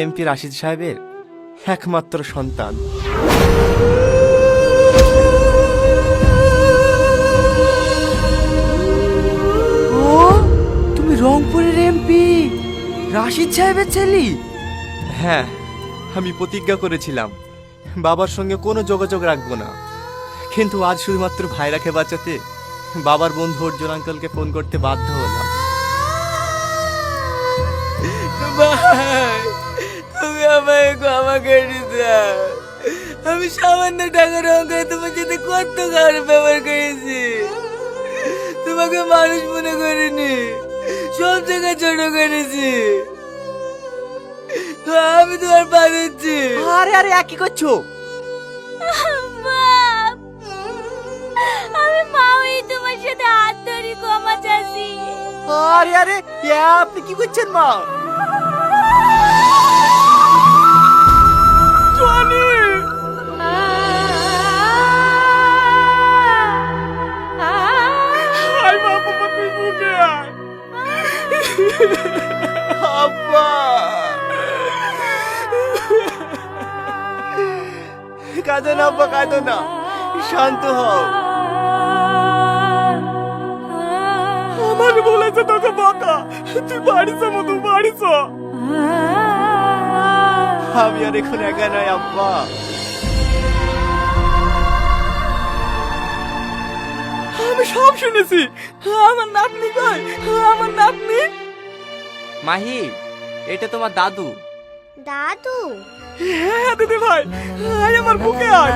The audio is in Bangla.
এমপি রাশিদ সাহেবের একমাত্র সন্তান। ও তুমি রংপুরের এমপি রাশিদ সাহেবের ছেলে? হ্যাঁ আমি প্রতিজ্ঞা করেছিলাম বাবার সঙ্গে কোনো যোগাযোগ রাখব না। কিন্তু আজ শুধুমাত্র ভাইরাকে বাঁচাতে বাবার বন্ধু অর্জুন আঙ্কেলকে ফোন করতে বাধ্য হলাম। ক্ষমা করে আমি সামান্য টাকার অঙ্কে তোমার সাথে কত খারাপ ব্যবহার করেছি। তোমাকে মানুষ মনে করিনি সব জায়গায় ছোট করেছি। আমি তোমার পা দিচ্ছি। আরে আরে একই করছ? আমি মা হয়ে তোমার সাথে হাত ধরি ক্ষমা চাচ্ছি আরে আরে আপনি কি করছেন মা? আব্বা। কাঁদো না আব্বা কাঁদো না। শান্ত হও। আমাকে বলেছে তোকে বাঁকা। তুই বাড়ি বাড়ি যা আমি আর এখন একা নাই আব্বা। আমি সব শুনেছি। আমার নাতনি কই? আমার নাতনি? মাহি এটা তোমার দাদু দাদু হ্যাঁ দিদি ভাই আয় আমার বুকে আয়